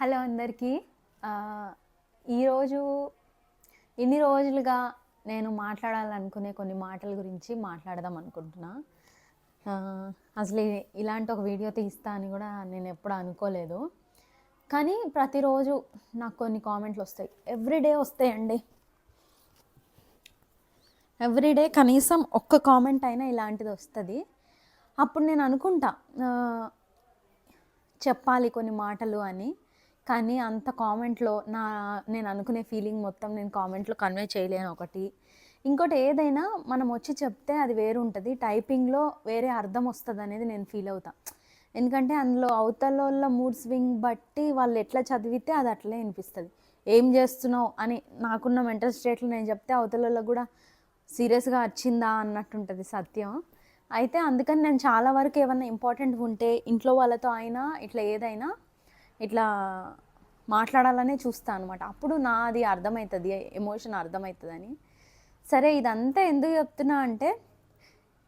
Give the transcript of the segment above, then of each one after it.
Hello అందరికీ. ఈరోజు ఇన్ని రోజులుగా నేను మాట్లాడాలనుకునే కొన్ని మాటల గురించి మాట్లాడదాం అనుకుంటున్నా. అసలు ఇలాంటి ఒక వీడియో తీస్తా అని కూడా నేను ఎప్పుడు అనుకోలేదు. కానీ ప్రతిరోజు నాకు కొన్ని కామెంట్లు వస్తాయి. ఎవ్రీడే వస్తాయండి. ఎవ్రీడే కనీసం ఒక్క కామెంట్ అయినా ఇలాంటిది వస్తుంది. అప్పుడు నేను అనుకుంటా చెప్పాలి కొన్ని మాటలు అని. కానీ అంత కామెంట్లో నా నేను అనుకునే ఫీలింగ్ మొత్తం నేను కామెంట్లో కన్వే చేయలేను ఒకటి. ఇంకోటి ఏదైనా మనం వచ్చి చెప్తే అది వేరు ఉంటుంది టైపింగ్లో వేరే అర్థం వస్తుంది అనేది నేను ఫీల్ అవుతా. ఎందుకంటే అందులో అవతల వాళ్ళ మూడ్ స్వింగ్ బట్టి వాళ్ళు ఎట్లా చదివితే అది అట్లే అనిపిస్తుంది ఏం చేస్తున్నావు అని నాకున్న మెంటల్ స్టేట్లో నేను చెప్తే అవతల వాళ్ళకి కూడా సీరియస్గా వచ్చిందా అన్నట్టుంటుంది సత్యం. అయితే అందుకని నేను చాలా వరకు ఏమన్నా ఇంపార్టెంట్ ఉంటే ఇంట్లో వాళ్ళతో అయినా ఇట్లా ఏదైనా ఇట్లా మాట్లాడాలనే చూస్తాను అనమాట అప్పుడు నాది అర్థమవుతుంది ఎమోషన్ అర్థమవుతుందని సరే ఇదంతా ఎందుకు చెప్తున్నా అంటే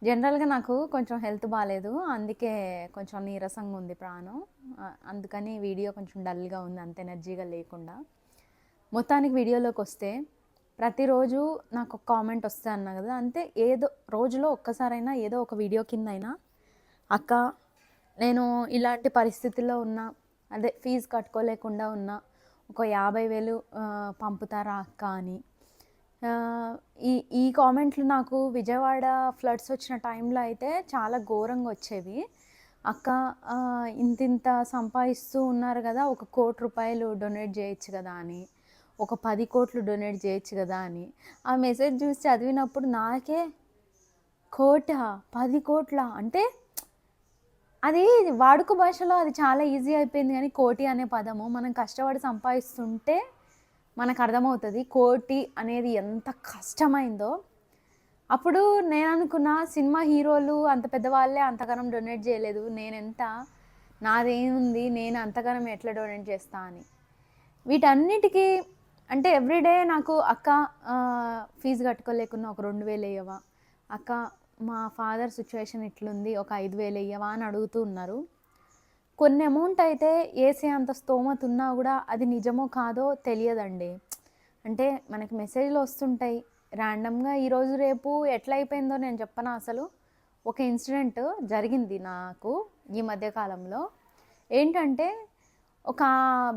జనరల్గా నాకు కొంచెం హెల్త్ బాగాలేదు అందుకే కొంచెం నీరసంగా ఉంది ప్రాణం. అందుకని వీడియో కొంచెం డల్గా ఉంది అంత ఎనర్జీగా లేకుండా. మొత్తానికి వీడియోలోకి వస్తే ప్రతిరోజు నాకు ఒక కామెంట్ వస్తే అన్నా కదా అంతే. ఏదో రోజులో ఒక్కసారైనా ఏదో ఒక వీడియో కింద అయినా అక్క నేను ఇలాంటి పరిస్థితుల్లో ఉన్నా అదే ఫీజు కట్టుకోలేకుండా ఉన్నా ఒక యాభై వేలు పంపుతారా అక్క అని. ఈ ఈ కామెంట్లు నాకు విజయవాడ ఫ్లడ్స్ వచ్చిన టైంలో అయితే చాలా ఘోరంగా వచ్చేవి. అక్క ఇంతింత సంపాదిస్తూ ఉన్నారు కదా ఒక కోటి రూపాయలు డొనేట్ చేయొచ్చు కదా అని ఒక పది కోట్లు డొనేట్ చేయొచ్చు కదా అని. ఆ మెసేజ్ చూసి చదివినప్పుడు నాకే కోట పది కోట్ల? అంటే అది వాడుక భాషలో అది చాలా ఈజీ అయిపోయింది కానీ కోటి అనే పదము మనం కష్టపడి సంపాదిస్తుంటే మనకు అర్థమవుతుంది. కోటి అనేది ఎంత కష్టమైందో. అప్పుడు నేను అనుకున్న సినిమా హీరోలు అంత పెద్దవాళ్ళే అంతగానం డొనేట్ చేయలేదు. నేను ఎంత నాదేముంది? నేను అంతగానం ఎట్లా డొనేట్ చేస్తా అని. వీటన్నిటికీ అంటే ఎవ్రీడే నాకు అక్క ఫీజు కట్టుకోలేకున్నా ఒక రెండు వేలు వేయవా? అక్క మా ఫాదర్ సిచ్యువేషన్ ఇట్లుంది ఒక ఐదు వేలు ఇయ్యవా అని అడుగుతూ ఉన్నారు. కొన్ని అమౌంట్ అయితే వేసే అంత స్తోమత ఉన్నా కూడా అది నిజమో కాదో తెలియదండి. అంటే మనకి మెసేజ్లు వస్తుంటాయి. ర్యాండమ్గా ఈరోజు రేపు ఎట్లా అయిపోయిందో నేను చెప్పనా అసలు? ఒక ఇన్సిడెంట్ జరిగింది నాకు ఈ మధ్యకాలంలో ఏంటంటే ఒక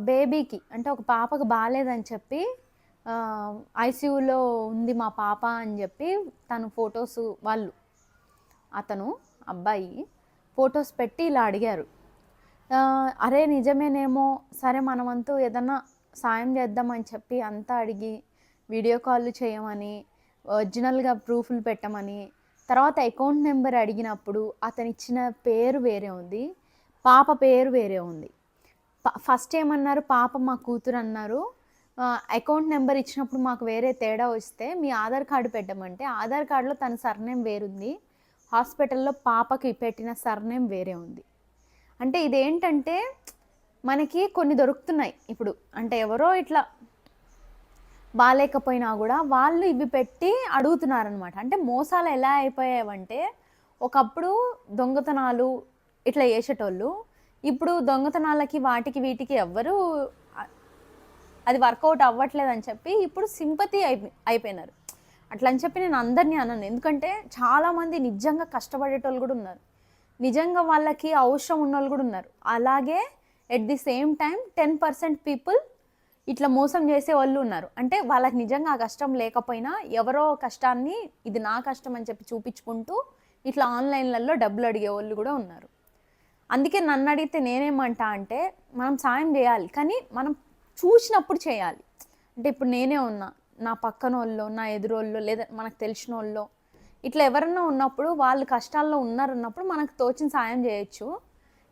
బేబీకి అంటే ఒక పాపకు బాగాలేదని చెప్పి ఐసీయూలో ఉంది మా పాప అని చెప్పి తను ఫొటోస్ వాళ్ళు అతను అబ్బాయి ఫొటోస్ పెట్టి ఇలా అడిగారు. అరే నిజమేనేమో సరే మనమంతూ ఏదన్నా సాయం చేద్దామని చెప్పి అంతా అడిగి వీడియో కాల్ చేయమని ఒరిజినల్గా ప్రూఫ్లు పెట్టమని తర్వాత అకౌంట్ నెంబర్ అడిగినప్పుడు అతను ఇచ్చిన పేరు వేరే ఉంది పాప పేరు వేరే ఉంది. ప- ఫస్ట్ ఏమన్నారు పాప మా కూతురు అన్నారు అకౌంట్ నెంబర్ ఇచ్చినప్పుడు మాకు వేరే తేడా వస్తే మీ ఆధార్ కార్డు పెట్టమంటే ఆధార్ కార్డులో తన సర్నేమ్ వేరుంది హాస్పిటల్లో పాపకి పెట్టిన సర్నేమ్ వేరే ఉంది. అంటే ఇదేంటంటే మనకి కొన్ని దొరుకుతున్నాయి. ఇప్పుడు అంటే ఎవరో ఇట్లా బాగాలేకపోయినా కూడా వాళ్ళు ఇవి పెట్టి అడుగుతున్నారనమాట అంటే మోసాలు ఎలా అయిపోయావంటే ఒకప్పుడు దొంగతనాలు ఇట్లా చేసేటోళ్ళు ఇప్పుడు దొంగతనాలకి వాటికి వీటికి ఎవ్వరు అది వర్కౌట్ అవ్వట్లేదని చెప్పి ఇప్పుడు సింపతి అయిపో అయిపోయినారు. అట్లా అని చెప్పి నేను అందరినీ అన్నాను. ఎందుకంటే చాలామంది నిజంగా కష్టపడేటోళ్ళు కూడా ఉన్నారు. నిజంగా వాళ్ళకి అవసరం ఉన్నోళ్ళు కూడా ఉన్నారు. అలాగే at the same time ten percent people ఇట్లా మోసం చేసే వాళ్ళు ఉన్నారు. అంటే వాళ్ళకి నిజంగా ఆ కష్టం లేకపోయినా ఎవరో కష్టాన్ని ఇది నా కష్టం అని చెప్పి చూపించుకుంటూ ఇట్లా ఆన్లైన్లలో డబ్బులు అడిగే వాళ్ళు కూడా ఉన్నారు. అందుకే నన్ను అడిగితే నేనేమంటా అంటే మనం సాయం చేయాలి. కానీ మనం చూసినప్పుడు చేయాలి. అంటే ఇప్పుడు నేనే ఉన్నా. నా పక్కన వాళ్ళు నా ఎదురోళ్ళు లేదా మనకు తెలిసిన వాళ్ళు ఇట్లా ఎవరన్నా ఉన్నప్పుడు వాళ్ళు కష్టాల్లో ఉన్నారన్నప్పుడు మనకు తోచిన సాయం చేయొచ్చు.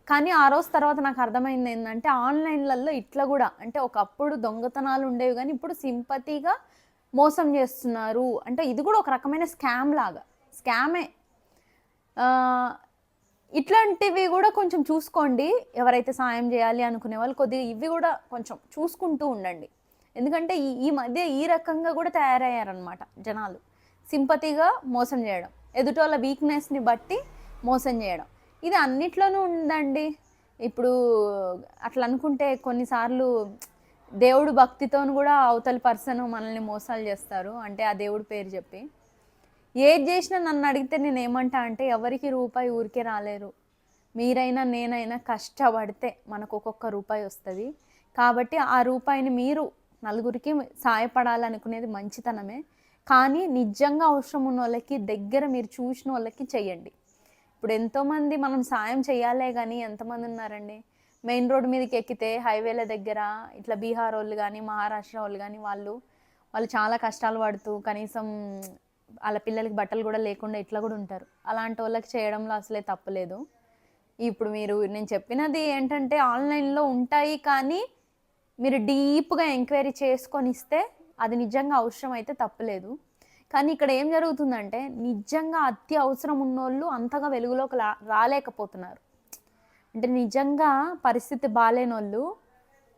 కానీ ఆ రోజు తర్వాత నాకు అర్థమైంది ఏంటంటే ఆన్లైన్లలో ఇట్లా కూడా అంటే ఒకప్పుడు దొంగతనాలు ఉండేవి కానీ ఇప్పుడు సింపతిగా మోసం చేస్తున్నారు. అంటే ఇది కూడా ఒక రకమైన స్కామ్ లాగా స్కామే. ఇట్లాంటివి కూడా కొంచెం చూసుకోండి. ఎవరైతే సాయం చేయాలి అనుకునే వాళ్ళు కొద్దిగా ఇవి కూడా కొంచెం చూసుకుంటూ ఉండండి. ఎందుకంటే ఈ ఈ మధ్య ఈ రకంగా కూడా తయారయ్యారనమాట జనాలు. సింపతిగా మోసం చేయడం ఎదుటోళ్ళ వీక్నెస్ని బట్టి మోసం చేయడం. ఇది అన్నిట్లోనూ ఉందండి. ఇప్పుడు అట్లా అనుకుంటే కొన్నిసార్లు దేవుడు భక్తితోను కూడా అవతలి పర్సన్ మనల్ని మోసాలు చేస్తారు. అంటే ఆ దేవుడి పేరు చెప్పి. ఏది చేసినా నన్ను అడిగితే నేను ఏమంటా అంటే ఎవరికి రూపాయి ఊరికే రాలేరు. మీరైనా నేనైనా కష్టపడితే మనకు ఒక్కొక్క రూపాయి వస్తుంది. కాబట్టి ఆ రూపాయిని మీరు నలుగురికి సాయపడాలనుకునేది మంచితనమే. కానీ నిజంగా అవసరం ఉన్న వాళ్ళకి దగ్గర మీరు చూసిన వాళ్ళకి చేయండి ఇప్పుడు ఎంతోమంది మనం సాయం చేయాలే కానీ ఎంతమంది ఉన్నారండి? మెయిన్ రోడ్ మీదకి ఎక్కితే హైవేల దగ్గర ఇట్లా బీహార్ వాళ్ళు కానీ మహారాష్ట్ర వాళ్ళు కానీ వాళ్ళు వాళ్ళు చాలా కష్టాలు పడుతూ కనీసం వాళ్ళ పిల్లలకి బట్టలు కూడా లేకుండా ఇట్లా కూడా ఉంటారు. అలాంటి వాళ్ళకి చేయడంలో అసలే తప్పలేదు ఇప్పుడు మీరు నేను చెప్పినది ఏంటంటే ఆన్లైన్లో ఉంటాయి కానీ మీరు డీప్గా ఎంక్వైరీ చేసుకొని ఇస్తే అది నిజంగా అవసరం అయితే తప్పలేదు. కానీ ఇక్కడ ఏం జరుగుతుందంటే నిజంగా అతి అవసరం ఉన్నోళ్ళు అంతగా వెలుగులోకి రా రాలేకపోతున్నారు. అంటే నిజంగా పరిస్థితి బాగాలేనోళ్ళు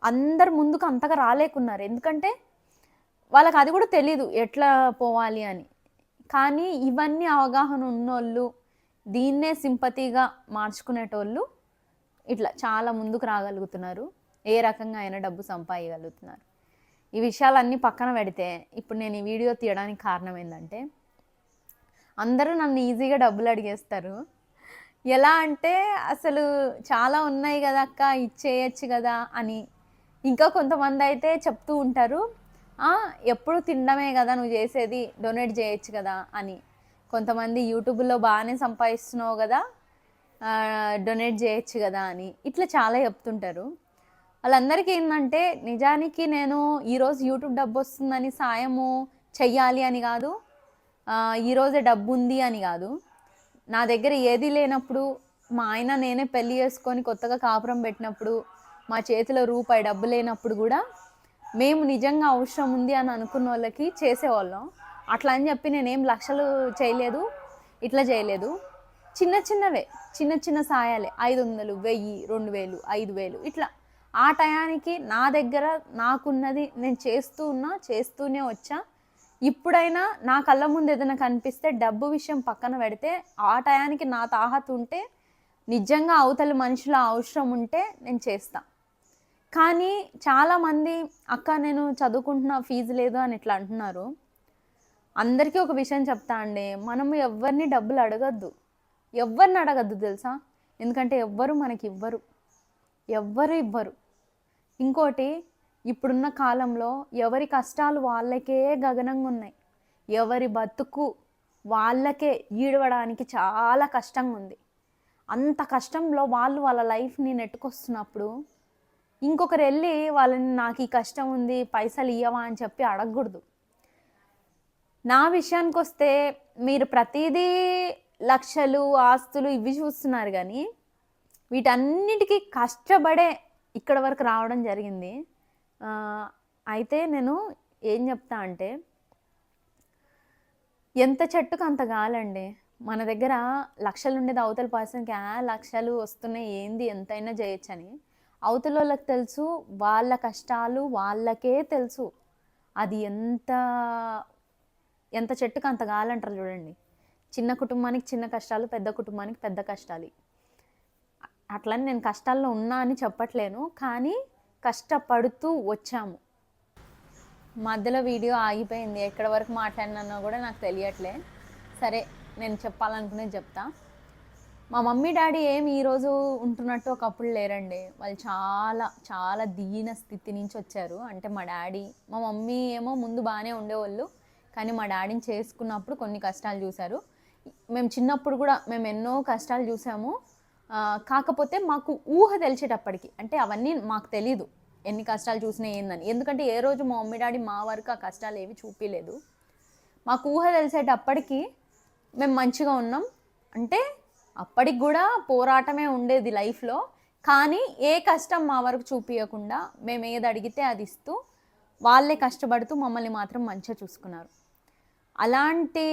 అందరు ముందుకు అంతగా రాలేకున్నారు. ఎందుకంటే వాళ్ళకి అది కూడా తెలీదు ఎట్లా పోవాలి అని. కానీ ఇవన్నీ అవగాహన ఉన్నోళ్ళు దీన్నే సింపతిగా మార్చుకునేటోళ్ళు ఇట్లా చాలా ముందుకు రాగలుగుతున్నారు. ఏ రకంగా అయినా డబ్బు సంపాదించగలుగుతున్నారు ఈ విషయాలన్నీ పక్కన పెడితే ఇప్పుడు నేను ఈ వీడియో తీయడానికి కారణం ఏంటంటే అందరూ నన్ను ఈజీగా డబ్బులు అడిగేస్తారు. ఎలా అంటే అసలు చాలా ఉన్నాయి కదా అక్క ఇచ్చేయచ్చు కదా అని ఇంకా కొంతమంది అయితే చెప్తూ ఉంటారు. ఎప్పుడు తినడమే కదా నువ్వు చేసేది డొనేట్ చేయొచ్చు కదా అని. కొంతమంది యూట్యూబ్లో బాగానే సంపాదిస్తున్నావు కదా డొనేట్ చేయొచ్చు కదా అని. ఇట్లా చాలా చెప్తుంటారు. వాళ్ళందరికీ ఏంటంటే నిజానికి నేను ఈరోజు యూట్యూబ్ డబ్బు వస్తుందని సాయము చెయ్యాలి అని కాదు ఈరోజే డబ్బు ఉంది అని కాదు. నా దగ్గర ఏది లేనప్పుడు మా ఆయన నేనే పెళ్ళి చేసుకొని కొత్తగా కాపురం పెట్టినప్పుడు మా చేతిలో రూపాయి డబ్బు లేనప్పుడు కూడా మేము నిజంగా అవసరం ఉంది అని అనుకున్న వాళ్ళకి చేసేవాళ్ళం. అట్లా అని చెప్పి నేనేం లక్షలు చేయలేదు ఇట్లా చేయలేదు. చిన్న చిన్నవే చిన్న చిన్న సాయాలే. ఐదు వందలు వెయ్యి రెండు వేలు ఐదు వేలు ఇట్లా. ఆ టయానికి నా దగ్గర నాకున్నది నేను చేస్తూ ఉన్నా చేస్తూనే వచ్చా. ఇప్పుడైనా నా కళ్ళ ముందు ఏదైనా కనిపిస్తే డబ్బు విషయం పక్కన పెడితే ఆ టయానికి నా తాహత ఉంటే నిజంగా అవతలి మనుషుల అవసరం ఉంటే నేను చేస్తా. కానీ చాలామంది అక్క నేను చదువుకుంటున్న ఫీజు లేదు అని ఇట్లా అంటున్నారు. అందరికీ ఒక విషయం చెప్తా అండి. మనం ఎవరిని డబ్బులు అడగద్దు. ఎవరిని అడగద్దు తెలుసా? ఎందుకంటే ఎవ్వరు మనకి ఇవ్వరు. ఎవ్వరు ఇవ్వరు. ఇంకోటి ఇప్పుడున్న కాలంలో ఎవరి కష్టాలు వాళ్ళకే గగనంగా ఉన్నాయి. ఎవరి బతుకు వాళ్ళకే ఈడవడానికి చాలా కష్టంగా ఉంది. అంత కష్టంలో వాళ్ళు వాళ్ళ లైఫ్ని నెట్టుకొస్తున్నప్పుడు ఇంకొకరు వెళ్ళి వాళ్ళని నాకు ఈ కష్టం ఉంది పైసలు ఇయ్యవా అని చెప్పి అడగకూడదు. నా విషయానికి వస్తే మీరు ప్రతిదీ లక్షలు ఆస్తులు ఇవి చూస్తున్నారు కానీ వీటన్నిటికీ కష్టపడే ఇక్కడ వరకు రావడం జరిగింది. అయితే నేను ఏం చెప్తా అంటే ఎంత చెట్టుకు అంత గాలండి. మన దగ్గర లక్షలు ఉండేది అవతల పర్సన్కి. ఆ లక్షలు వస్తున్నాయి ఏంది? ఎంతైనా చేయొచ్చని. అవతల వాళ్ళకి తెలుసు వాళ్ళ కష్టాలు వాళ్ళకే తెలుసు. అది ఎంత ఎంత చెట్టుకు అంత గాలంటారు చూడండి. చిన్న కుటుంబానికి చిన్న కష్టాలు పెద్ద కుటుంబానికి పెద్ద కష్టాలు. అట్లని నేను కష్టాల్లో ఉన్నా అని చెప్పట్లేను కానీ కష్టపడుతూ వచ్చాము. మధ్యలో వీడియో ఆగిపోయింది ఎక్కడి వరకు మాట్లాడినానో కూడా నాకు తెలియట్లే. సరే నేను చెప్పాలనుకునేది చెప్తా. మా మమ్మీ డాడీ ఏమి ఈరోజు ఉంటున్నట్టు ఒకప్పుడు లేరండి. వాళ్ళు చాలా చాలా దీన స్థితి నుంచి వచ్చారు. అంటే మా డాడీ మా మమ్మీ ఏమో ముందు బాగానే ఉండేవాళ్ళు కానీ మా డాడీని చేసుకున్నప్పుడు కొన్ని కష్టాలు చూశారు. మేము చిన్నప్పుడు కూడా మేము ఎన్నో కష్టాలు చూసాము. కాకపోతే మాకు ఊహ తెలిసేటప్పటికి అంటే అవన్నీ మాకు తెలీదు ఎన్ని కష్టాలు చూసినా ఏందని. ఎందుకంటే ఏ రోజు మా మమ్మీ డాడీ మా వరకు ఆ కష్టాలు ఏవి చూపించలేదు మాకు ఊహ తెలిసేటప్పటికి మేము మంచిగా ఉన్నాం. అంటే అప్పటికి కూడా పోరాటమే ఉండేది లైఫ్లో. కానీ ఏ కష్టం మా వరకు చూపించకుండా మేము ఏది అడిగితే అది ఇస్తూ వాళ్ళే కష్టపడుతూ మమ్మల్ని మాత్రం మంచిగా చూసుకున్నారు. అలాంటి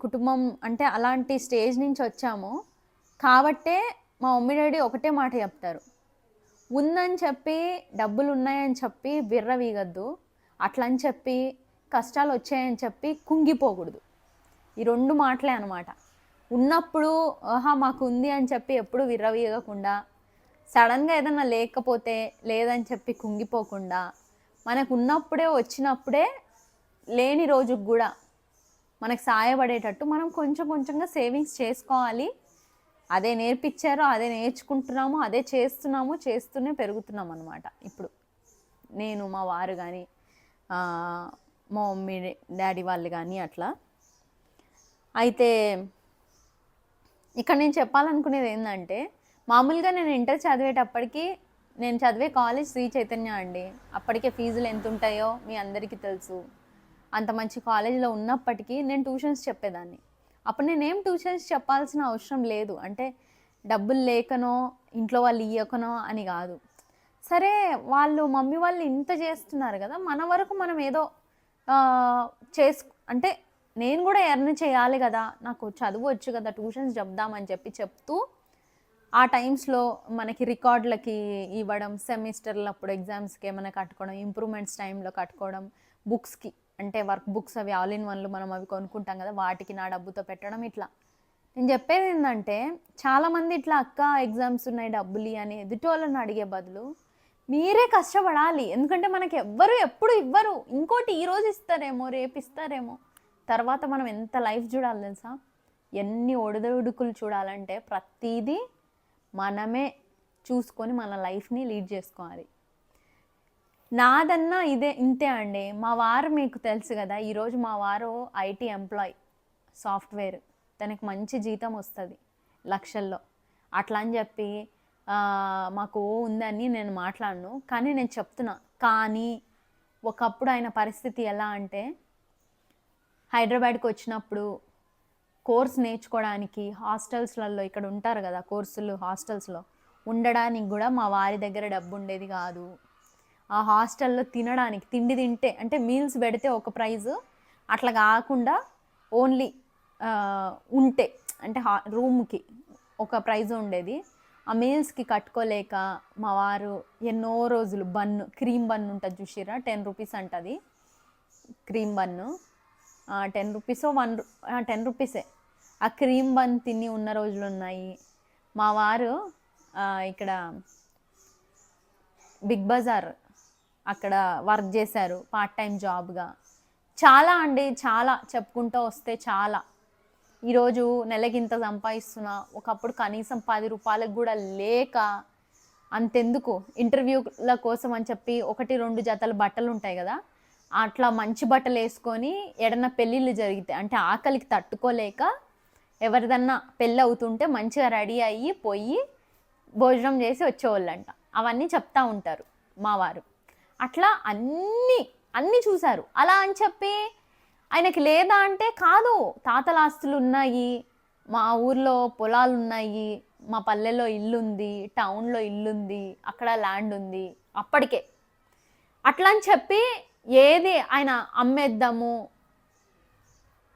కుటుంబం అంటే అలాంటి స్టేజ్ నుంచి వచ్చాము. కాబట్టే మా మమ్మీ డాడీ ఒకటే మాట చెప్తారు. ఉందని చెప్పి డబ్బులు ఉన్నాయని చెప్పి విర్రవీగద్దు. అట్లా అని చెప్పి కష్టాలు వచ్చాయని చెప్పి కుంగిపోకూడదు. ఈ రెండు మాటలే అనమాట ఉన్నప్పుడు ఆహా మాకు ఉంది అని చెప్పి ఎప్పుడు విర్రవీయకుండా సడన్గా ఏదైనా లేకపోతే లేదని చెప్పి కుంగిపోకుండా మనకు ఉన్నప్పుడే వచ్చినప్పుడే లేని రోజుకు కూడా మనకు సాయపడేటట్టు మనం కొంచెం కొంచెంగా సేవింగ్స్ చేసుకోవాలి. అదే నేర్పించారో అదే నేర్చుకుంటున్నాము అదే చేస్తున్నాము చేస్తూనే పెరుగుతున్నాం అనమాట ఇప్పుడు నేను మా వారు కానీ మా మమ్మీ డాడీ వాళ్ళు కానీ అట్లా. అయితే ఇక్కడ నేను చెప్పాలనుకునేది ఏంటంటే మామూలుగా నేను ఇంటర్ చదివేటప్పటికి నేను చదివే కాలేజ్ శ్రీ చైతన్య అండి. అప్పటికే ఫీజులు ఎంత ఉంటాయో మీ అందరికీ తెలుసు. అంత మంచి కాలేజీలో ఉన్నప్పటికీ నేను ట్యూషన్స్ చెప్పేదాన్ని. అప్పుడు నేనేం ట్యూషన్స్ చెప్పాల్సిన అవసరం లేదు. అంటే డబ్బులు లేకనో ఇంట్లో వాళ్ళు ఇయ్యకనో అని కాదు. సరే వాళ్ళు మమ్మీ వాళ్ళు ఇంత చేస్తున్నారు కదా మన వరకు మనం ఏదో చేసు అంటే నేను కూడా ఎర్న్ చేయాలి కదా నాకు చదువు వచ్చు కదా ట్యూషన్స్ చెప్దామని చెప్పి చెప్తూ ఆ టైమ్స్లో మనకి రికార్డులకి ఇవ్వడం సెమిస్టర్లప్పుడు ఎగ్జామ్స్కి ఏమైనా కట్టుకోవడం ఇంప్రూవ్మెంట్స్ టైంలో కట్టుకోవడం బుక్స్కి అంటే వర్క్ బుక్స్ అవి ఆల్ ఇన్ వన్లు మనం అవి కొనుక్కుంటాం కదా వాటికి నా డబ్బుతో పెట్టడం ఇట్లా. నేను చెప్పేది ఏంటంటే చాలామంది ఇట్లా అక్క ఎగ్జామ్స్ ఉన్నాయి డబ్బులు అని ఎదుటోళ్ళని వాళ్ళని అడిగే బదులు మీరే కష్టపడాలి. ఎందుకంటే మనకి ఎవ్వరు ఎప్పుడు ఇవ్వరు. ఇంకోటి ఈరోజు ఇస్తారేమో రేపు ఇస్తారేమో. తర్వాత మనం ఎంత లైఫ్ చూడాలి తెలుసా? ఎన్ని ఒడిదొడుకులు చూడాలంటే ప్రతిదీ మనమే చూసుకొని మన లైఫ్ని లీడ్ చేసుకోవాలి. నాదన్నా ఇదే ఇంతే అండి. మా వారు మీకు తెలుసు కదా ఈరోజు మా వారు ఐటీ ఎంప్లాయ్ సాఫ్ట్వేర్. తనకి మంచి జీతం వస్తుంది లక్షల్లో. అట్లా అని చెప్పి మాకు ఉందని నేను మాట్లాడను. కానీ నేను చెప్తున్నా కానీ ఒకప్పుడు ఆయన పరిస్థితి ఎలా అంటే హైదరాబాద్కి వచ్చినప్పుడు కోర్స్ నేర్చుకోవడానికి హాస్టల్స్లలో ఇక్కడ ఉంటారు కదా కోర్సులు హాస్టల్స్లో ఉండడానికి కూడా మా వారి దగ్గర డబ్బు ఉండేది కాదు. ఆ హాస్టల్లో తినడానికి తిండి తింటే అంటే మీల్స్ పెడితే ఒక ప్రైజు. అట్లా కాకుండా ఓన్లీ ఉంటే అంటే హా రూమ్కి ఒక ప్రైజ్ ఉండేది. ఆ మీల్స్కి కట్టుకోలేక మా వారు ఎన్నో రోజులు బన్ క్రీమ్ బన్ ఉంటుంది చూసిరా టెన్ రూపీస్ అంటుంది. Cream bun. Ten rupees one ten రూపీసే. ఆ క్రీమ్ బన్ తిని ఉన్న రోజులు ఉన్నాయి. మా వారు ఇక్కడ బిగ్ బజార్ అక్కడ వర్క్ చేశారు పార్ట్ టైం జాబ్గా చాలా అండి చాలా చెప్పుకుంటూ వస్తే చాలా. ఈరోజు నెలకింత సంపాదిస్తున్నా ఒకప్పుడు కనీసం పది రూపాయలకు కూడా లేక అంతెందుకు? ఇంటర్వ్యూల కోసం అని చెప్పి ఒకటి రెండు జతల బట్టలు ఉంటాయి కదా అట్లా మంచి బట్టలు వేసుకొని ఎడన పెళ్ళిళ్ళు జరిగితే అంటే ఆకలికి తట్టుకోలేక ఎవరిదన్నా పెళ్ళి అవుతుంటే మంచిగా రెడీ అయ్యి పోయి భోజనం చేసి వచ్చేవాళ్ళంట. అవన్నీ చెప్తా ఉంటారు మావారు అట్లా అన్నీ అన్నీ చూశారు. అలా అని చెప్పి ఆయనకి లేదా అంటే కాదు. తాతల ఆస్తులు ఉన్నాయి మా ఊర్లో పొలాలు ఉన్నాయి మా పల్లెలో ఇల్లుంది టౌన్లో ఇల్లు ఉంది అక్కడ ల్యాండ్ ఉంది అప్పటికే. అట్లా అని చెప్పి ఏది ఆయన అమ్మేద్దాము?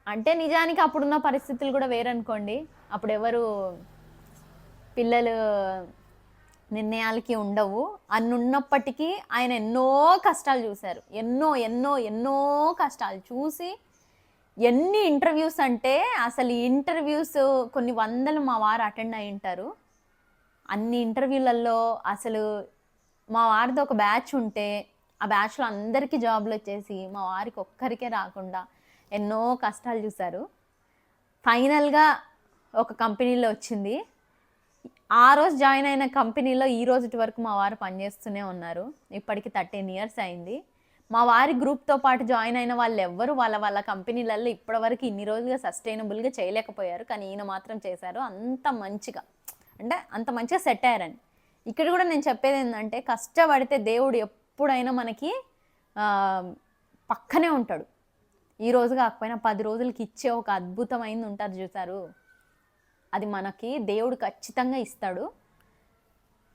అంటే నిజానికి అప్పుడున్న పరిస్థితులు కూడా వేరనుకోండి. అప్పుడు ఎవరు పిల్లలు నిర్ణయాలకి ఉండవు. అన్నున్నప్పటికీ ఆయన ఎన్నో కష్టాలు చూశారు. ఎన్నో ఎన్నో ఎన్నో కష్టాలు చూసి ఎన్ని ఇంటర్వ్యూస్ అంటే అసలు ఇంటర్వ్యూస్ కొన్ని వందలు మా వారు అటెండ్ అయి ఉంటారు. అన్ని ఇంటర్వ్యూలలో అసలు మా వారిది ఒక బ్యాచ్ ఉంటే ఆ బ్యాచ్లో అందరికీ జాబ్లు వచ్చేసి మా వారికి ఒక్కరికే రాకుండా ఎన్నో కష్టాలు చూశారు. ఫైనల్గా ఒక కంపెనీలో వచ్చింది. ఆ రోజు జాయిన్ అయిన కంపెనీలో ఈ రోజు వరకు మా వారు పనిచేస్తూనే ఉన్నారు. ఇప్పటికి థర్టీన్ ఇయర్స్ అయింది. మా వారి గ్రూప్తో పాటు జాయిన్ అయిన వాళ్ళు ఎవ్వరు వాళ్ళ వాళ్ళ కంపెనీలలో ఇప్పటివరకు ఇన్ని రోజులుగా సస్టైనబుల్గా చేయలేకపోయారు. కానీ ఈయన మాత్రం చేశారు. అంత మంచిగా అంటే అంత మంచిగా సెట్ అయ్యారని. ఇక్కడ కూడా నేను చెప్పేది ఏంటంటే కష్టపడితే దేవుడు ఎప్పుడైనా మనకి పక్కనే ఉంటాడు. ఈ రోజు కాకపోయినా పది రోజులకి ఇచ్చే ఒక అద్భుతమైంది ఉంటారు చూసారు అది మనకి దేవుడు ఖచ్చితంగా ఇస్తాడు.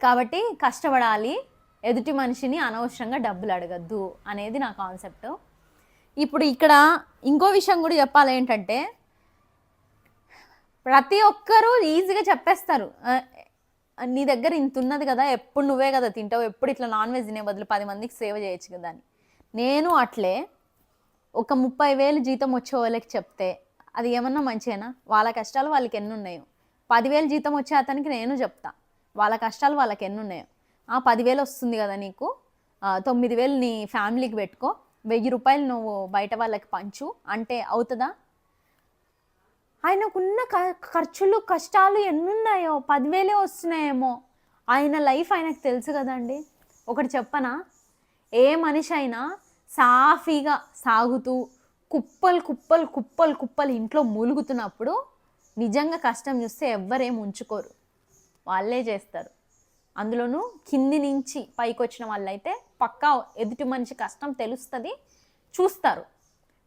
కాబట్టి కష్టపడాలి ఎదుటి మనిషిని అనవసరంగా డబ్బులు అడగద్దు అనేది నా కాన్సెప్ట్. ఇప్పుడు ఇక్కడ ఇంకో విషయం కూడా చెప్పాలి ఏంటంటే ప్రతి ఒక్కరూ ఈజీగా చెప్పేస్తారు. నీ దగ్గర ఇంత ఉన్నది కదా ఎప్పుడు నువ్వే కదా తింటావు ఎప్పుడు ఇట్లా నాన్ వెజ్ తినే బదులు పది మందికి సేవ చేయొచ్చు కదా అని. నేను అట్లే ఒక ముప్పై వేలు జీతం వచ్చే వాళ్ళకి చెప్తే అది ఏమన్నా మంచిగా వాళ్ళ కష్టాలు వాళ్ళకి ఎన్ని ఉన్నాయో పదివేలు జీతం వచ్చే అతనికి నేను చెప్తా. వాళ్ళ కష్టాలు వాళ్ళకి ఎన్ని ఉన్నాయో ఆ పదివేలు వస్తుంది కదా నీకు? తొమ్మిది వేలు నీ ఫ్యామిలీకి పెట్టుకో. వెయ్యి రూపాయలు నువ్వు బయట వాళ్ళకి పంచు. అంటే అవుతుందా? ఆయనకున్న ఖర్చులు కష్టాలు ఎన్నున్నాయో? పదివేలే వస్తున్నాయేమో. ఆయన లైఫ్ ఆయనకు తెలుసు కదండి. ఒకటి చెప్పనా? ఏ మనిషి అయినా సాఫీగా సాగుతూ కుప్పలు కుప్పలు కుప్పలు కుప్పలు ఇంట్లో మూలుగుతున్నప్పుడు నిజంగా కష్టం చూస్తే ఎవ్వరేం ఉంచుకోరు. వాళ్ళే చేస్తారు. అందులోనూ కింది నుంచి పైకి వచ్చిన వాళ్ళైతే పక్కా ఎదుటి మనిషి కష్టం తెలుస్తుంది చూస్తారు.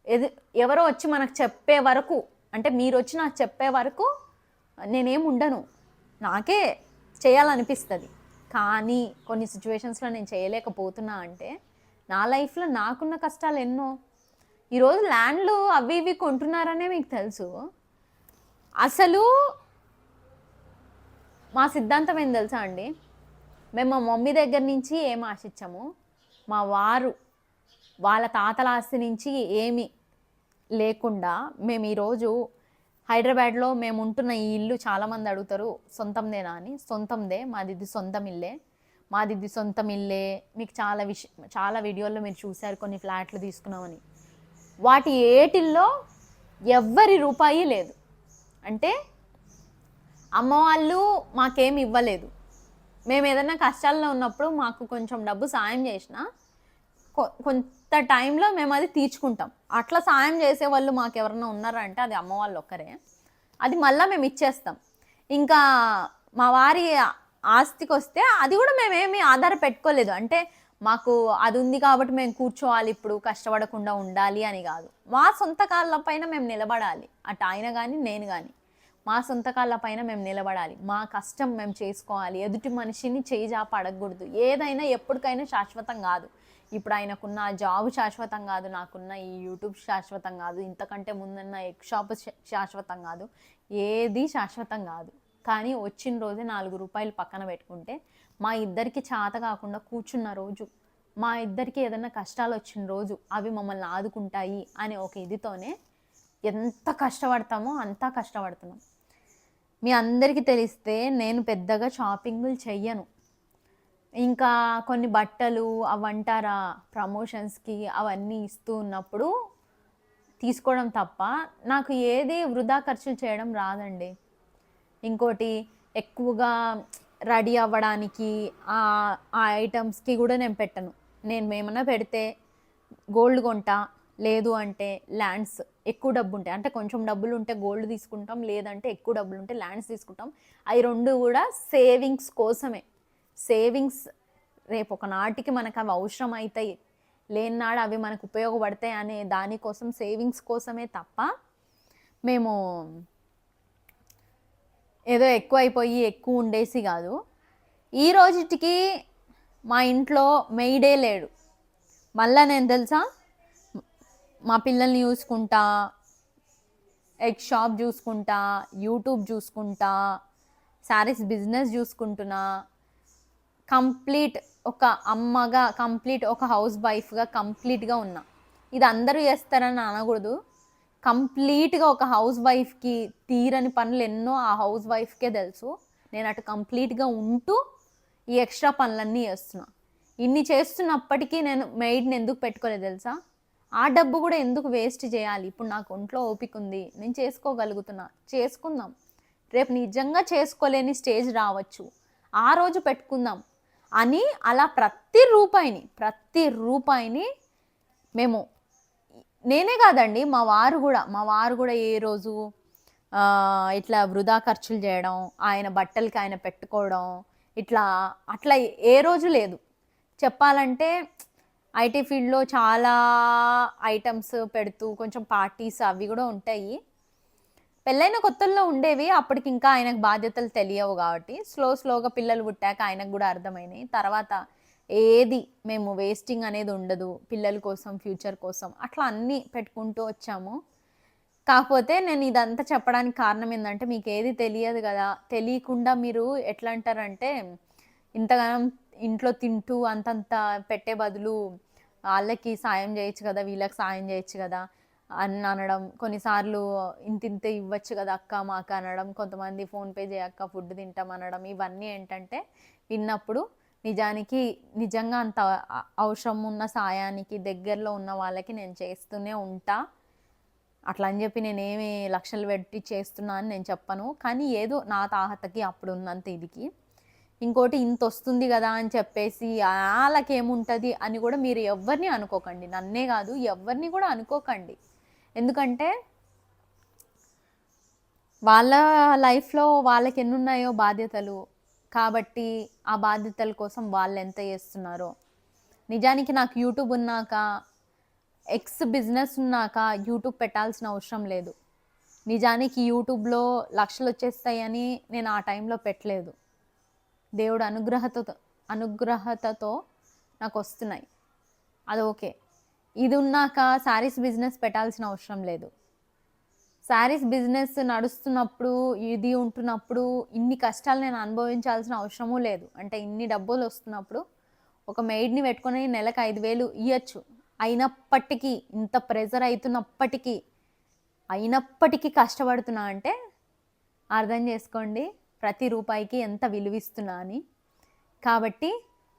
ఎదు ఎవరో వచ్చి మనకు చెప్పే వరకు అంటే మీరు వచ్చి నాకు చెప్పే వరకు నేనేం ఉండను. నాకే చేయాలనిపిస్తుంది. కానీ కొన్ని సిచ్యువేషన్స్లో నేను చేయలేకపోతున్నా అంటే నా లైఫ్లో నాకున్న కష్టాలు ఎన్నో. ఈరోజు ల్యాండ్లు అవి ఇవి కొంటున్నారనే మీకు తెలుసు. అసలు మా సిద్ధాంతం ఏం తెలుసా అండి? మేము మా మమ్మీ దగ్గర నుంచి ఏం ఆశించాము? మా వారు వాళ్ళ తాతల ఆస్తి నుంచి ఏమి లేకుండా మేము ఈరోజు హైదరాబాద్లో మేము ఉంటున్న ఈ ఇల్లు చాలామంది అడుగుతారు సొంతందేనా? అని. సొంతందే మాది ఇది సొంతం ఇల్లే. మాది ఇది సొంతం ఇల్లే. మీకు చాలా విష చాలా వీడియోల్లో మీరు చూశారు కొన్ని ఫ్లాట్లు తీసుకున్నామని. వాటి ఏటిల్లో ఎవ్వరి రూపాయి లేదు. అంటే అమ్మ వాళ్ళు మాకేమి ఇవ్వలేదు. మేము ఏదైనా కష్టాల్లో ఉన్నప్పుడు మాకు కొంచెం డబ్బు సాయం చేసిన కొ- కొంత టైంలో మేము అది తీర్చుకుంటాం. అట్లా సాయం చేసే వాళ్ళు మాకు ఎవరైనా ఉన్నారా అంటే అది అమ్మ వాళ్ళు ఒక్కరే. అది మళ్ళీ మేము ఇచ్చేస్తాం. ఇంకా మా వారి ఆస్తికి వస్తే అది కూడా మేమేమి ఆధార పెట్టుకోలేదు. అంటే మాకు అది ఉంది కాబట్టి మేము కూర్చోవాలి ఇప్పుడు కష్టపడకుండా ఉండాలి అని కాదు. మా సొంత కాళ్ళ పైన మేము నిలబడాలి. అటు ఆయన కానీ నేను కానీ మా సొంత కాళ్ళ పైన మేము నిలబడాలి. మా కష్టం మేము చేసుకోవాలి. ఎదుటి మనిషిని చేజా జాప అడగకూడదు. ఏదైనా ఎప్పటికైనా శాశ్వతం కాదు. ఇప్పుడు ఆయనకున్న జాబ్ శాశ్వతం కాదు నాకున్న ఈ యూట్యూబ్ శాశ్వతం కాదు ఇంతకంటే ముందున్న ఎగ్ షాప్ శా- శాశ్వతం కాదు. ఏది శాశ్వతం కాదు. కానీ వచ్చిన రోజే నాలుగు రూపాయలు పక్కన పెట్టుకుంటే మా ఇద్దరికి చేత కాకుండా కూర్చున్న రోజు మా ఇద్దరికి ఏదైనా కష్టాలు వచ్చిన రోజు అవి మమ్మల్ని ఆదుకుంటాయి అనే ఒక ఇదితోనే ఎంత కష్టపడతామో అంతా కష్టపడుతున్నాం. మీ అందరికీ తెలిస్తే నేను పెద్దగా షాపింగ్లు చెయ్యను. ఇంకా కొన్ని బట్టలు అవంటారా ప్రమోషన్స్కి అవన్నీ ఇస్తూ ఉన్నప్పుడు తీసుకోవడం తప్ప నాకు ఏది వృధా ఖర్చులు చేయడం రాదండి. ఇంకోటి ఎక్కువగా రెడీ అవ్వడానికి ఆ ఆ ఐటమ్స్కి కూడా నేను పెట్టను. నేను ఏమన్నా పెడితే గోల్డ్ కొంటా లేదు అంటే ల్యాండ్స్ ఎక్కువ డబ్బు ఉంటాయి అంటే కొంచెం డబ్బులు ఉంటే గోల్డ్ తీసుకుంటాం లేదంటే ఎక్కువ డబ్బులు ఉంటే ల్యాండ్స్ తీసుకుంటాం. అవి రెండు కూడా సేవింగ్స్ కోసమే. సేవింగ్స్ రేపు ఒక నాటికి మనకు అవి అవసరం అవుతాయి లేని నాడు అవి మనకు ఉపయోగపడతాయి అనే దానికోసం సేవింగ్స్ కోసమే తప్ప మేము ఏదో ఎక్కువ అయిపోయి ఎక్కువ ఉండేసి కాదు. ఈ రోజుటికి మా ఇంట్లో మెయిడే లేడు. మళ్ళా నేను తెలుసా? మా పిల్లల్ని చూసుకుంటా ఎగ్ షాప్ చూసుకుంటా యూట్యూబ్ చూసుకుంటా శారీస్ బిజినెస్ చూసుకుంటున్నా. కంప్లీట్ ఒక అమ్మగా కంప్లీట్ ఒక హౌస్ వైఫ్గా కంప్లీట్గా ఉన్నా. ఇది అందరూ చేస్తారని అనకూడదు. కంప్లీట్గా ఒక హౌస్ వైఫ్కి తీరని పనులు ఎన్నో ఆ హౌస్ వైఫ్కే తెలుసు. నేను అటు కంప్లీట్గా ఉంటూ ఈ ఎక్స్ట్రా పనులన్నీ చేస్తున్నా. ఇన్ని చేస్తున్నప్పటికీ నేను మెయిడ్ని ఎందుకు పెట్టుకోలేదు తెలుసా? ఆ డబ్బు కూడా ఎందుకు వేస్ట్ చేయాలి? ఇప్పుడు నాకు ఒంట్లో ఓపిక ఉంది నేను చేసుకోగలుగుతున్నా. చేసుకుందాం. రేపు నిజంగా చేసుకోలేని స్టేజ్ రావచ్చు. ఆ రోజు పెట్టుకుందాం అని అలా ప్రతి రూపాయిని ప్రతి రూపాయిని మేము నేనే కాదండి మా వారు కూడా. మా వారు కూడా ఏ రోజు ఇట్లా వృధా ఖర్చులు చేయడం ఆయన బట్టలకి ఆయన పెట్టుకోవడం ఇట్లా అట్లా ఏ రోజు లేదు. చెప్పాలంటే ఐటీ ఫీల్డ్లో చాలా ఐటమ్స్ పెడుతూ కొంచెం పార్టీస్ అవి కూడా ఉంటాయి. పెళ్ళైన కొత్తల్లో ఉండేవి అప్పటికి ఇంకా ఆయనకు బాధ్యతలు తెలియవు కాబట్టి స్లో స్లోగా పిల్లలు పుట్టాక ఆయనకు కూడా అర్థమైనాయి. తర్వాత ఏది మేము వేస్టింగ్ అనేది ఉండదు పిల్లల కోసం ఫ్యూచర్ కోసం అట్లా అన్నీ పెట్టుకుంటూ వచ్చాము. కాకపోతే నేను ఇదంతా చెప్పడానికి కారణం ఏంటంటే మీకు ఏది తెలియదు కదా తెలియకుండా మీరు ఎట్లా అంటారంటే ఇంతగానం ఇంట్లో తింటూ అంతంత పెట్టే బదులు వాళ్ళకి సాయం చేయొచ్చు కదా వీళ్ళకి సాయం చేయొచ్చు కదా అని అనడం కొన్నిసార్లు ఇంత ఇంత ఇవ్వచ్చు కదా అక్క మాకు అనడం కొంతమంది ఫోన్పే చేయక్క ఫుడ్ తింటాం అనడం ఇవన్నీ ఏంటంటే విన్నప్పుడు నిజానికి నిజంగా అంత అవసరం ఉన్న సాయానికి దగ్గరలో ఉన్న వాళ్ళకి నేను చేస్తూనే ఉంటా. అట్లా అని చెప్పి నేనేమి లక్షలు పెట్టి చేస్తున్నా అని నేను చెప్పను. కానీ ఏదో నా తాహతకి అప్పుడు ఉన్నంత ఇదికి. ఇంకోటి ఇంత వస్తుంది కదా అని చెప్పేసి వాళ్ళకేముంటుంది అని కూడా మీరు ఎవరిని అనుకోకండి. నన్నే కాదు ఎవరిని కూడా అనుకోకండి. ఎందుకంటే వాళ్ళ లైఫ్లో వాళ్ళకి ఎన్ని ఉన్నాయో బాధ్యతలు కాబట్టి ఆ బాధ్యతల కోసం వాళ్ళు ఎంత చేస్తున్నారో. నిజానికి నాకు యూట్యూబ్ ఉన్నాక ఎక్స్ బిజినెస్ ఉన్నాక యూట్యూబ్ పెట్టాల్సిన అవసరం లేదు. నిజానికి యూట్యూబ్లో లక్షలు వచ్చేస్తాయని నేను ఆ టైంలో పెట్టలేదు. దేవుడు అనుగ్రహతతో అనుగ్రహతతో నాకు వస్తున్నాయి. అది ఓకే. ఇది ఉన్నాక శారీస్ బిజినెస్ పెట్టాల్సిన అవసరం లేదు. శారీస్ బిజినెస్ నడుస్తున్నప్పుడు ఇది ఉంటున్నప్పుడు ఇన్ని కష్టాలు నేను అనుభవించాల్సిన అవసరమూ లేదు. అంటే ఇన్ని డబ్బులు వస్తున్నప్పుడు ఒక మెయిడ్ని పెట్టుకొని నెలకు ఐదు వేలు ఇవ్వచ్చు అయినప్పటికీ ఇంత ప్రెజర్ అవుతున్నప్పటికీ అయినప్పటికీ కష్టపడుతున్నా అంటే అర్థం చేసుకోండి ప్రతి రూపాయికి ఎంత విలువిస్తున్నా అని. కాబట్టి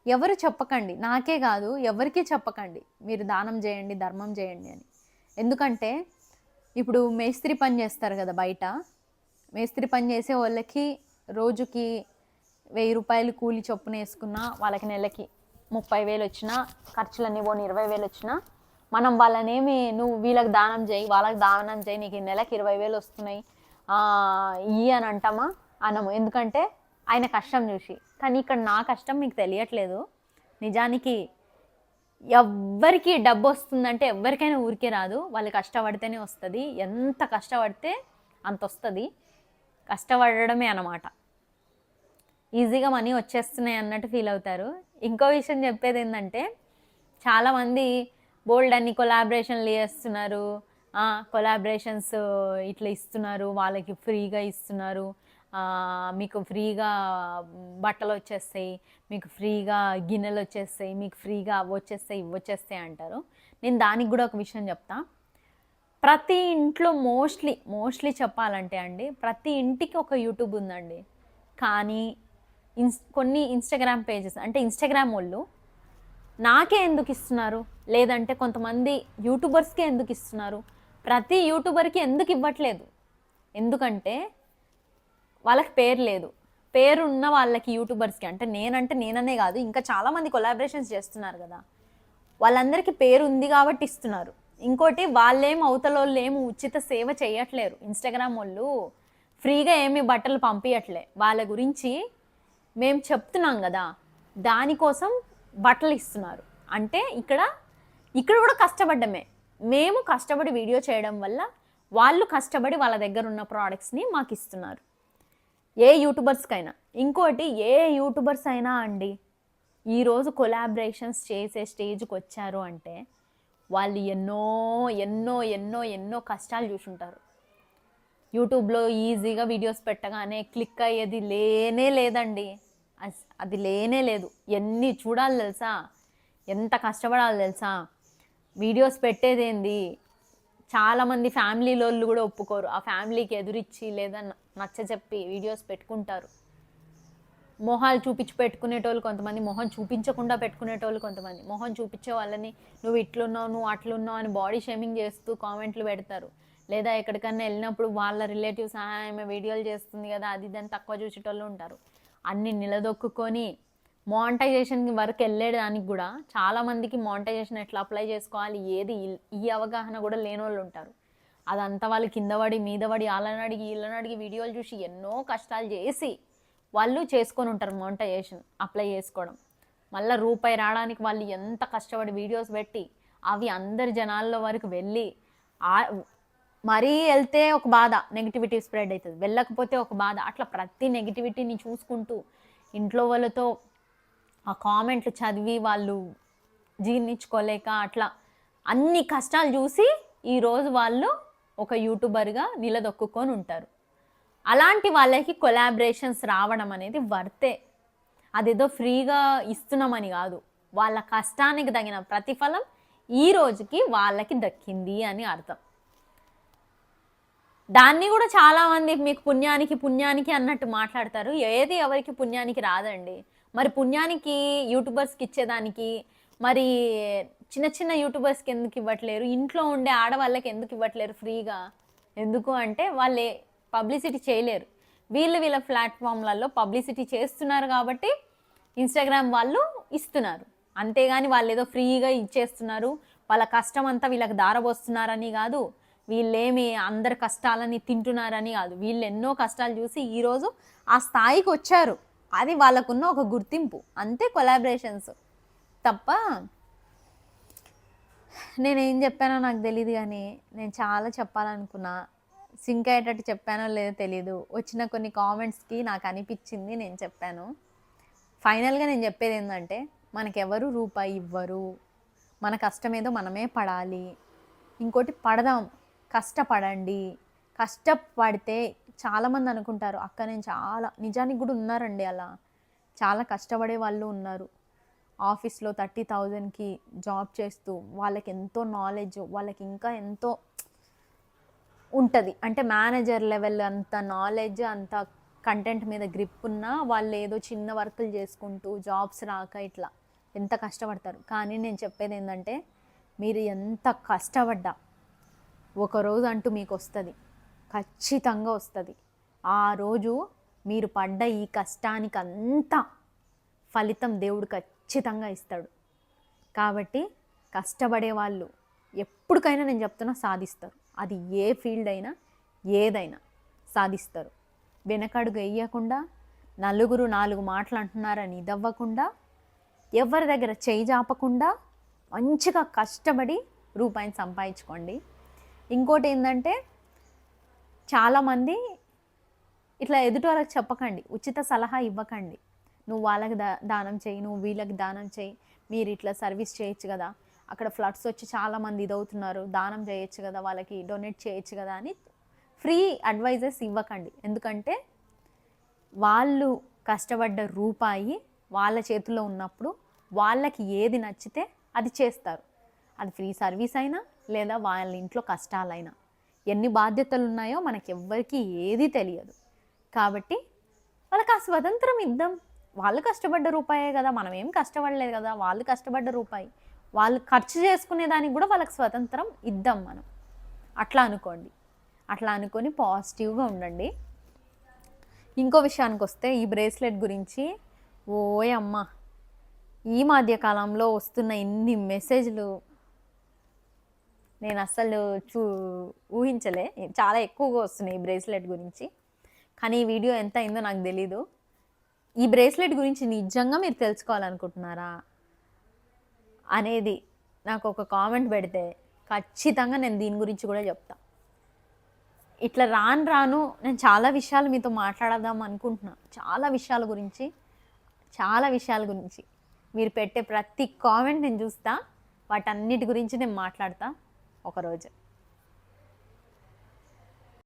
ఎవరు చెప్పకండి. నాకే కాదు ఎవరికీ చెప్పకండి. మీరు దానం చేయండి ధర్మం చేయండి అని. ఎందుకంటే ఇప్పుడు మేస్త్రి పని చేస్తారు కదా బయట. మేస్త్రి పని చేసే వాళ్ళకి రోజుకి వెయ్యి రూపాయలు కూలి చొప్పున వేసుకున్నా వాళ్ళకి నెలకి ముప్పై వేలు వచ్చినా ఖర్చులన్నీ పోని ఇరవై వేలు వచ్చినా మనం వాళ్ళనేమి నువ్వు వీళ్ళకి దానం చేయి వాళ్ళకి దానం చేయి నీకు నెలకి ఇరవై వేలు వస్తున్నాయి. ఇయ్యి అని అంటామా? అనము. ఎందుకంటే ఆయన కష్టం చూసి. కానీ ఇక్కడ నా కష్టం మీకు తెలియట్లేదు. నిజానికి ఎవ్వరికి డబ్బు వస్తుందంటే ఎవరికైనా ఊరికే రాదు. వాళ్ళు కష్టపడితేనే వస్తుంది. ఎంత కష్టపడితే అంత వస్తుంది. కష్టపడడమే అన్నమాట. ఈజీగా మనీ వచ్చేస్తున్నాయి అన్నట్టు ఫీల్ అవుతారు. ఇంకో విషయం చెప్పేది ఏంటంటే చాలామంది బోల్డ్ అన్ని కొలాబరేషన్లు చేస్తున్నారు. కొలాబరేషన్స్ ఇట్లా ఇస్తున్నారు. వాళ్ళకి ఫ్రీగా ఇస్తున్నారు. మీకు ఫ్రీగా బట్టలు వచ్చేస్తాయి మీకు ఫ్రీగా గిన్నెలు వచ్చేస్తాయి మీకు ఫ్రీగా అవి వచ్చేస్తాయి ఇవి వచ్చేస్తాయి అంటారు. నేను దానికి కూడా ఒక విషయం చెప్తా. ప్రతి ఇంట్లో మోస్ట్లీ మోస్ట్లీ చెప్పాలంటే అండి ప్రతి ఇంటికి ఒక యూట్యూబ్ ఉందండి. కానీ ఇన్స్ కొన్ని ఇన్స్టాగ్రామ్ పేజెస్ అంటే ఇన్స్టాగ్రామ్ వాళ్ళు నాకే ఎందుకు ఇస్తున్నారు? లేదంటే కొంతమంది యూట్యూబర్స్కే ఎందుకు ఇస్తున్నారు? ప్రతి యూట్యూబర్కి ఎందుకు ఇవ్వట్లేదు? ఎందుకంటే వాళ్ళకి పేరు లేదు. పేరు ఉన్న వాళ్ళకి యూట్యూబర్స్కి అంటే నేనంటే నేననే కాదు ఇంకా చాలామంది కొలాబరేషన్స్ చేస్తున్నారు కదా. వాళ్ళందరికీ పేరు ఉంది కాబట్టి ఇస్తున్నారు. ఇంకోటి వాళ్ళేం అవతల వాళ్ళు ఏమి ఉచిత సేవ చేయట్లేరు. ఇన్స్టాగ్రామ్ వాళ్ళు ఫ్రీగా ఏమి బట్టలు పంపించట్లే వాళ్ళ గురించి మేము చెప్తున్నాం కదా దానికోసం బట్టలు ఇస్తున్నారు. అంటే ఇక్కడ ఇక్కడ కూడా కష్టపడ్డమే. మేము కష్టపడి వీడియో చేయడం వల్ల వాళ్ళు కష్టపడి వాళ్ళ దగ్గర ఉన్న ప్రోడక్ట్స్ని మాకు ఇస్తున్నారు ఏ యూట్యూబర్స్కైనా ఇంకోటి ఏ యూట్యూబర్స్ అయినా అండి ఈరోజు కొలాబరేషన్స్ చేసే స్టేజ్కి వచ్చారు అంటే వాళ్ళు ఎన్నో ఎన్నో ఎన్నో ఎన్నో కష్టాలు చూసుంటారు. యూట్యూబ్లో ఈజీగా వీడియోస్ పెట్టగానే క్లిక్ అయ్యేది లేనే లేదండి. అస్- అది లేనే లేదు. ఎన్ని చూడాలి తెలుసా? ఎంత కష్టపడాలి తెలుసా? వీడియోస్ పెట్టేదేంది? చాలామంది ఫ్యామిలీలోళ్ళు కూడా ఒప్పుకోరు. ఆ ఫ్యామిలీకి ఎదురిచ్చి లేదా నచ్చ చెప్పి వీడియోస్ పెట్టుకుంటారు. మొహాలు చూపించి పెట్టుకునేటోళ్ళు కొంతమంది మొహం చూపించకుండా పెట్టుకునేటోళ్ళు కొంతమంది. మొహం చూపించే వాళ్ళని నువ్వు ఇట్లున్నావు నువ్వు అట్లున్నావు అని బాడీ షేమింగ్ చేస్తూ కామెంట్లు పెడతారు. లేదా ఎక్కడికన్నా వెళ్ళినప్పుడు వాళ్ళ రిలేటివ్స్ ఆమె వీడియోలు చేస్తుంది కదా అది దాన్ని తక్కువ చూసేటోళ్ళు ఉంటారు. అన్ని నిలదొక్కుకొని మానిటైజేషన్కి వరకు వెళ్ళేదానికి కూడా చాలామందికి మానిటైజేషన్ ఎట్లా అప్లై చేసుకోవాలి ఏది ఈ- అవగాహన కూడా లేని వాళ్ళు ఉంటారు. అదంతా వాళ్ళు కింద పడి మీద పడి వాళ్ళని అడిగి వీళ్ళని అడిగి వీడియోలు చూసి ఎన్నో కష్టాలు చేసి వాళ్ళు చేసుకొని ఉంటారు మానిటైజేషన్ అప్లై చేసుకోవడం. మళ్ళీ రూపాయి రావడానికి వాళ్ళు ఎంత కష్టపడి వీడియోస్ పెట్టి అవి అందరి జనాల్లో వరకు వెళ్ళి మరీ వెళ్తే ఒక బాధ నెగిటివిటీ స్ప్రెడ్ అవుతుంది. వెళ్ళకపోతే ఒక బాధ అట్లా ప్రతి నెగిటివిటీని చూసుకుంటూ ఇంట్లో వాళ్ళతో ఆ కామెంట్లు చదివి వాళ్ళు జీర్ణించుకోలేక అట్లా అన్ని కష్టాలు చూసి ఈరోజు వాళ్ళు ఒక యూట్యూబర్గా నిలదొక్కుకొని ఉంటారు. అలాంటి వాళ్ళకి కొలాబరేషన్స్ రావడం అనేది వర్తే. అదేదో ఫ్రీగా ఇస్తున్నామని కాదు. వాళ్ళ కష్టానికి తగిన ప్రతిఫలం ఈ రోజుకి వాళ్ళకి దక్కింది అని అర్థం. దాన్ని కూడా చాలామంది మీకు పుణ్యానికి పుణ్యానికి అన్నట్టు మాట్లాడతారు. ఏది ఎవరికి పుణ్యానికి రాదండి. మరి పుణ్యానికి యూట్యూబర్స్కి ఇచ్చేదానికి మరి చిన్న చిన్న యూట్యూబర్స్కి ఎందుకు ఇవ్వట్లేరు? ఇంట్లో ఉండే ఆడవాళ్ళకి ఎందుకు ఇవ్వట్లేరు ఫ్రీగా? ఎందుకు అంటే వాళ్ళే పబ్లిసిటీ చేయలేరు. వీళ్ళు వీళ్ళ ప్లాట్ఫామ్లలో పబ్లిసిటీ చేస్తున్నారు కాబట్టి ఇన్స్టాగ్రామ్ వాళ్ళు ఇస్తున్నారు. అంతేగాని వాళ్ళు ఏదో ఫ్రీగా ఇచ్చేస్తున్నారు. వాళ్ళ కష్టం అంతా వీళ్ళకి దారబోస్తున్నారని కాదు. వీళ్ళేమి అందరి కష్టాలని తింటున్నారని కాదు. వీళ్ళు ఎన్నో కష్టాలు చూసి ఈరోజు ఆ స్థాయికి వచ్చారు. అది వాళ్ళకున్న ఒక గుర్తింపు. అంతే కొలాబరేషన్స్ తప్ప నేనేం చెప్పానో నాకు తెలియదు కానీ నేను చాలా చెప్పాలనుకున్నా. సింక్ అయ్యేటట్టు చెప్పానో లేదో తెలియదు వచ్చిన కొన్ని కామెంట్స్కి నాకు అనిపించింది నేను చెప్పాను. ఫైనల్గా నేను చెప్పేది ఏంటంటే మనకెవరు రూపాయి ఇవ్వరు. మన కష్టం ఏదో మనమే పడాలి. ఇంకోటి పడదాం. కష్టపడండి. కష్టపడితే చాలామంది అనుకుంటారు అక్క నేను చాలా నిజానికి కూడా ఉన్నారండి అలా. చాలా కష్టపడే వాళ్ళు ఉన్నారు. ఆఫీస్లో థర్టీ థౌజండ్కి జాబ్ చేస్తూ వాళ్ళకి ఎంతో నాలెడ్జ్ వాళ్ళకి ఇంకా ఎంతో ఉంటుంది. అంటే మేనేజర్ లెవెల్ అంత నాలెడ్జ్ అంత కంటెంట్ మీద గ్రిప్ ఉన్నా వాళ్ళు ఏదో చిన్న వర్కులు చేసుకుంటూ జాబ్స్ రాక ఇట్లా ఎంత కష్టపడతారు. కానీ నేను చెప్పేది ఏంటంటే మీరు ఎంత కష్టపడ్డా ఒక రోజు అంటూ మీకు వస్తుంది. ఖచ్చితంగా వస్తుంది. ఆ రోజు మీరు పడ్డ ఈ కష్టానికి అంతా ఫలితం దేవుడు ఖచ్చితంగా ఇస్తాడు. కాబట్టి కష్టపడే వాళ్ళు ఎప్పటికైనా నేను చెప్తున్నా సాధిస్తారు. అది ఏ ఫీల్డ్ అయినా ఏదైనా సాధిస్తారు. వెనకడుగు వేయకుండా నలుగురు నాలుగు మాటలు అంటున్నారని ఇదవ్వకుండా ఎవరి దగ్గర చేయి జాపకుండా మంచిగా కష్టపడి రూపాయిని సంపాదించుకోండి. ఇంకోటి ఏంటంటే చాలామంది ఇట్లా ఎదుటి వాళ్ళకి చెప్పకండి ఉచిత సలహా ఇవ్వకండి. నువ్వు వాళ్ళకి దా దానం చేయి నువ్వు వీళ్ళకి దానం చేయి మీరు ఇట్లా సర్వీస్ చేయొచ్చు కదా. అక్కడ ఫ్లడ్స్ వచ్చి చాలామంది ఇదవుతున్నారు దానం చేయొచ్చు కదా వాళ్ళకి డొనేట్ చేయొచ్చు కదా అని ఫ్రీ అడ్వైజెస్ ఇవ్వకండి. ఎందుకంటే వాళ్ళు కష్టపడ్డ రూపాయి వాళ్ళ చేతిలో ఉన్నప్పుడు వాళ్ళకి ఏది నచ్చితే అది చేస్తారు. అది ఫ్రీ సర్వీస్ అయినా లేదా వాళ్ళ ఇంట్లో కష్టాలైనా. ఎన్ని బాధ్యతలు ఉన్నాయో మనకి ఎవ్వరికీ ఏది తెలియదు. కాబట్టి వాళ్ళకి ఆ స్వతంత్రం ఇద్దాం. వాళ్ళు కష్టపడ్డ రూపాయే కదా మనం ఏం కష్టపడలేదు కదా వాళ్ళు కష్టపడ్డ రూపాయి. వాళ్ళు ఖర్చు చేసుకునే దానికి కూడా వాళ్ళకి స్వతంత్రం ఇద్దాం మనం. అట్లా అనుకోండి. అట్లా అనుకొని పాజిటివ్గా ఉండండి. ఇంకో విషయానికి వస్తే ఈ బ్రేస్లెట్ గురించి ఓయ్ అమ్మ! ఈ మధ్యకాలంలో వస్తున్న ఇన్ని మెసేజ్లు నేను అస్సలు చూ ఊహించలే. చాలా ఎక్కువగా వస్తున్నాయి ఈ బ్రేస్లెట్ గురించి. కానీ ఈ వీడియో ఎంత అయిందో నాకు తెలీదు. ఈ బ్రేస్లెట్ గురించి నిజంగా మీరు తెలుసుకోవాలనుకుంటున్నారా అనేది నాకు ఒక కామెంట్ పెడితే ఖచ్చితంగా నేను దీని గురించి కూడా చెప్తా. ఇట్లా రాను రాను నేను చాలా విషయాలు మీతో మాట్లాడదాం అనుకుంటున్నా. చాలా విషయాల గురించి చాలా విషయాల గురించి. మీరు పెట్టే ప్రతి కామెంట్ నేను చూస్తా. వాటన్నిటి గురించి నేను మాట్లాడతా. ఒకరోజు